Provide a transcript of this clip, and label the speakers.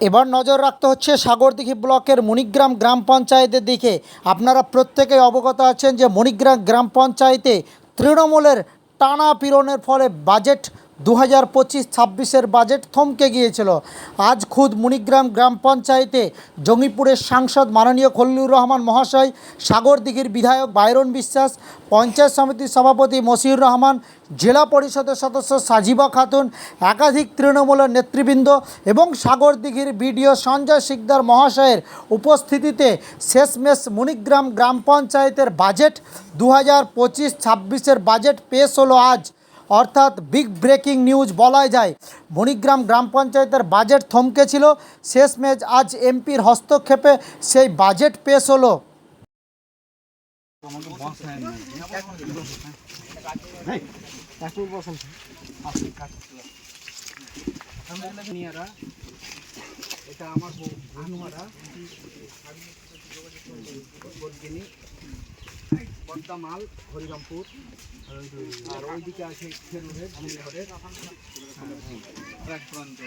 Speaker 1: এবার নজর রাখতে হচ্ছে সাগরদিঘি ব্লকের মণিগ্রাম গ্রাম পঞ্চায়েতের দিকে। আপনারা প্রত্যেকে অবগত আছেন যে মণিগ্রাম গ্রাম পঞ্চায়েতে তৃণমূলের টানা পীড়নের ফলে বাজেট দু হাজার পঁচিশ ছাব্বিশের বাজেট থমকে গিয়েছিল। আজ খুদ মণিগ্রাম গ্রাম পঞ্চায়েতে জঙ্গিপুরের সাংসদ মাননীয় খল্লুর রহমান মহাশয়, সাগরদিঘির বিধায়ক বাইরন বিশ্বাস, পঞ্চায়েত সমিতির সভাপতি মসিউর রহমান, জেলা পরিষদের সদস্য সাজিবা খাতুন, একাধিক তৃণমূলের নেতৃবৃন্দ এবং সাগরদিঘির বিডিও সঞ্জয় শিকদার মহাশয়ের উপস্থিতিতে শেষমেশ মণিগ্রাম গ্রাম পঞ্চায়েতের বাজেট দু হাজার পঁচিশ ছাব্বিশের বাজেট পেশ হলো আজ। অর্থাৎ বিগ ব্রেকিং নিউজ বলাই যায়। মণিগ্রাম গ্রাম পঞ্চায়েতের বাজেট থমকে ছিল। শেষমেশ আজ এমপির হস্তক্ষেপে সেই বাজেট পেশ হলো।
Speaker 2: এটা আমার বর্গিনী পদ্মামাল হরিরামপুর। আর ওইদিকে আছে এক প্রান্ত